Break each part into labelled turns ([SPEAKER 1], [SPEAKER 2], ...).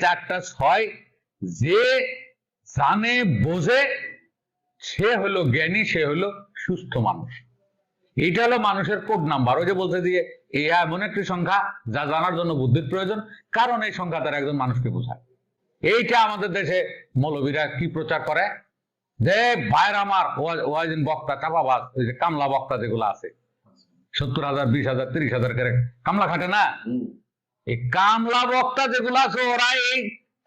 [SPEAKER 1] চারটা ছয়, যে জানে, বোঝে, সে হলো জ্ঞানী, সে হলো সুস্থ মানুষ। এইটা হলো মানুষের কোড নাম্বার ওই যে বলতে দিয়ে এ এমন একটি সংখ্যা যা জানার জন্য বুদ্ধির প্রয়োজন, কারণ এই সংখ্যা তারা একজন মানুষকে বোঝায়। এইটা আমাদের দেশে মৌলবীরা কি প্রচার করে? যে ভাইর আমার ওয়া- ওয়াইজিন বক্তা চাপাবাজ ওই যে কামলা বক্তা যেগুলো আছে, সত্তর হাজার, বিশ হাজার, তিরিশ হাজার কামলা খাটে না? এই কামলা বক্তা যেগুলো আছে ওরা এই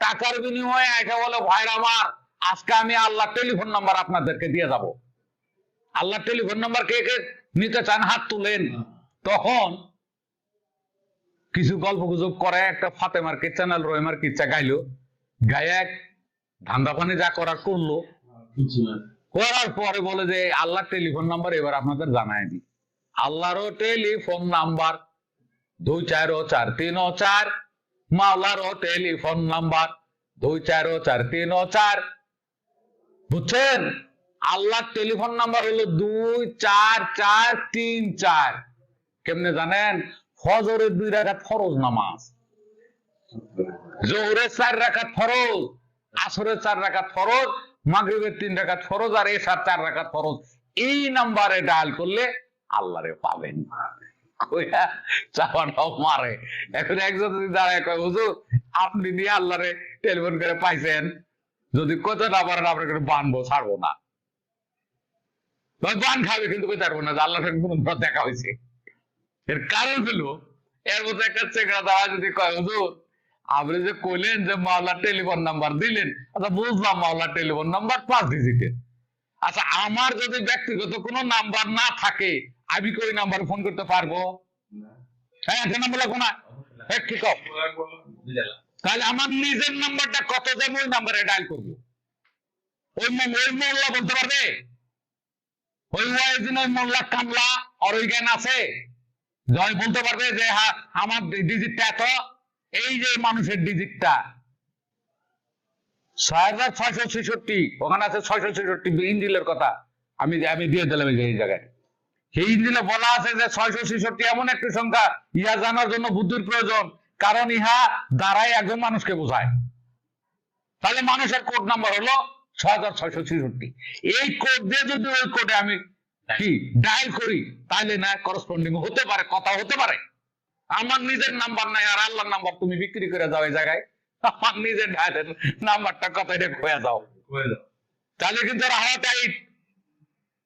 [SPEAKER 1] টাকার বিনিময়ে একে বলে ভাইর আমার আজকে আমি আল্লাহ টেলিফোন নাম্বার আপনাদেরকে দিয়ে যাব। আল্লাহ টেলিফোন নাম্বার কে কে? নিতে চান হাত তুলেন। তখন কিছু গল্প গুজব করে একটা ফাতেমার কে চ্যানেল রহিমার কিচ্ছা গাইলো। গায়ে এক ধান্দা পানি যা করার করল। করার পরে বলে যে আল্লাহ টেলিফোন নাম্বার এবার আপনাদের জানাই দিই। আল্লাহরও টেলিফোন নাম্বার দুই চার ও চার তিন ও চার। মাওলারও টেলিফোন নাম্বার। দুই চার ও চার তিন ও চার। বুঝছেন? আল্লাহর টেলিফোন নাম্বার হলো দুই চার চার তিন চার। কেমনে জানেন? ফজরের দুই রাখাত ফরজ নামাজ। জোহরের চার রাখাত ফরজ। আসরের চার রাখাত ফরজ। মাগরিবের তিন রাখাত ফরজ আর এসার চার রাখাত ফরজ। এই নাম্বারে ডায়াল করলে আল্লাহরে পাবেন। আপনি যে কইলেন যে মাওলার টেলিফোন নাম্বার দিলেন আচ্ছা বুঝলাম মাওলার টেলিফোন নাম্বার পাঁচ ডিজিটের আচ্ছা আমার যদি ব্যক্তিগত কোনো নাম্বার না থাকে আমি কি ওই নাম্বারে ফোন করতে পারব? হ্যাঁ একটা নাম্বার লাগবো না। হ্যাঁ ঠিক তাহলে আমার নিজের নাম্বারটা কত যাবে ওই নাম্বারে ডায়াল করব। ওই ওই মোল্লা বলতে পারবে? ওই ওয়াইজিন ওই মোল্লা কামলা আর ওই জ্ঞান আছে। জয় বলতে পারবে যে হ্যাঁ আমার ডিজিটটা এত এই যে মানুষের ডিজিটটা ছয় হাজার ছয়শো ছেষট্টি ওখানে আছে ছয়শো ছেষট্টি ইঞ্জিলের কথা। আমি আমি দিয়ে দিলাম এই জায়গায়। সেই ইঞ্জিলে বলা আছে যে ছয়শো ছেষট্টি এমন একটি সংখ্যা ইহা জানার জন্য বুদ্ধির প্রয়োজন। কারণ ইহা দ্বারাই একজন মানুষকে বোঝায়। তাহলে মানুষের কোড নাম্বার হলো ছয় হাজার ছয়শো ছেষট্টি। এই কোড দিয়ে যদি ওই কোডে আমি কি ডায়াল করি তাহলে না করসপন্ডিং হতে পারে কথা হতে পারে। আমার নিজের নাম্বার নাই আর আল্লাহর নাম্বার তুমি বিক্রি করে যাও এই জায়গায়। আমার নিজের নাম্বারটা কত এটা খোয়া যাও। তাহলে কিন্তু হাওয়া টাইট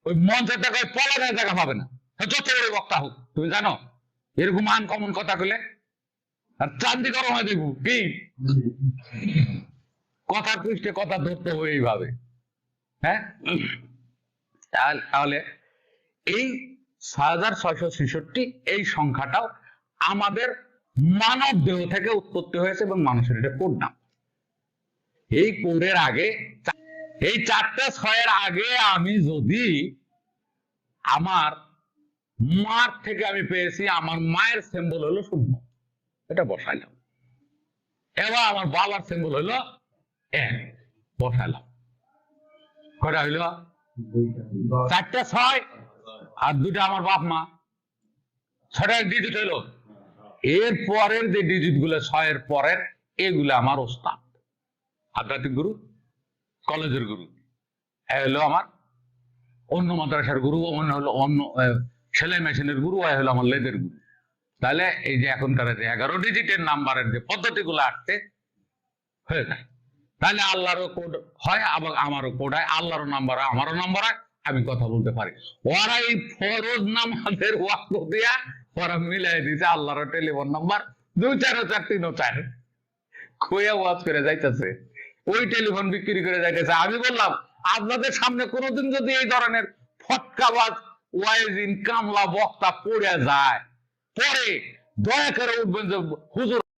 [SPEAKER 1] ওই মঞ্চের টাকায় পলানের জায়গা পাবে না। যত বড় বক্তা হোক, তুমি জানো? এরকম আনকমন কথা কইলে আর চান্দি গরম হয়ে দেখব। কি? কথার পৃষ্ঠে কথা ধরতে হবে এইভাবে। হ্যাঁ? তাহলে- এই ছয় হাজার ছয়শো ছেষট্টি এই সংখ্যাটাও আমাদের মানব দেহ থেকে উৎপত্তি হয়েছে এবং মানুষের এটা কোড নাম এই কোডের আগে এই চারটা ছয়ের আগে আমি যদি আমার মার থেকে আমি পেয়েছি, আমার মায়ের সিম্বল হলো শূন্য। এটা বসাইলাম। এবার আমার বাবার সিম্বল হলো এক। বসাইলাম। কটা হইল? চারটা ছয়। আর দুটা আমার বাপ মা। ছটা ডিজিট হইল? এর পরের যে ডিজিটগুলো, ছয়ের পরের, এগুলো আমার ওস্তাদ। আধ্যাত্মিক গুরু? কলেজের গুরু। এ হলো আমার অন্য মাদ্রাসার গুরু, অন্য হলো অন্য সেলাই মেশিনের গুরু, এ হলো আমার লেদের গুরু। তাহলে এই যে এখনকার যে এগারো ডিজিটের নাম্বারের যে পদ্ধতিগুলো আসছে, হয়ে যায়। তাহলে আল্লাহরও কোড হয়, আবার আমারও কোড হয়, আল্লাহরও নাম্বার হয়, আমারও নাম্বার হয়, আমি কথা বলতে পারি। ওরা এই ফরজ নামাজের ওয়াক্ত দিয়া ওরা মিলাই দিছে আল্লাহর টেলিফোন নাম্বার দুই চার চার তিন ও চার। খুঁয়া ওয়াজ করে যাইতেছে? ওই টেলিফোন বিক্রি করে যাইতেছে। আমি বললাম, আপনাদের সামনে কোনোদিন যদি এই ধরনের ফটকাবাজ ওয়াইজিন কামলা বক্তা পড়ে যায়, পরে দয়া করে উঠবেন যে হুজুর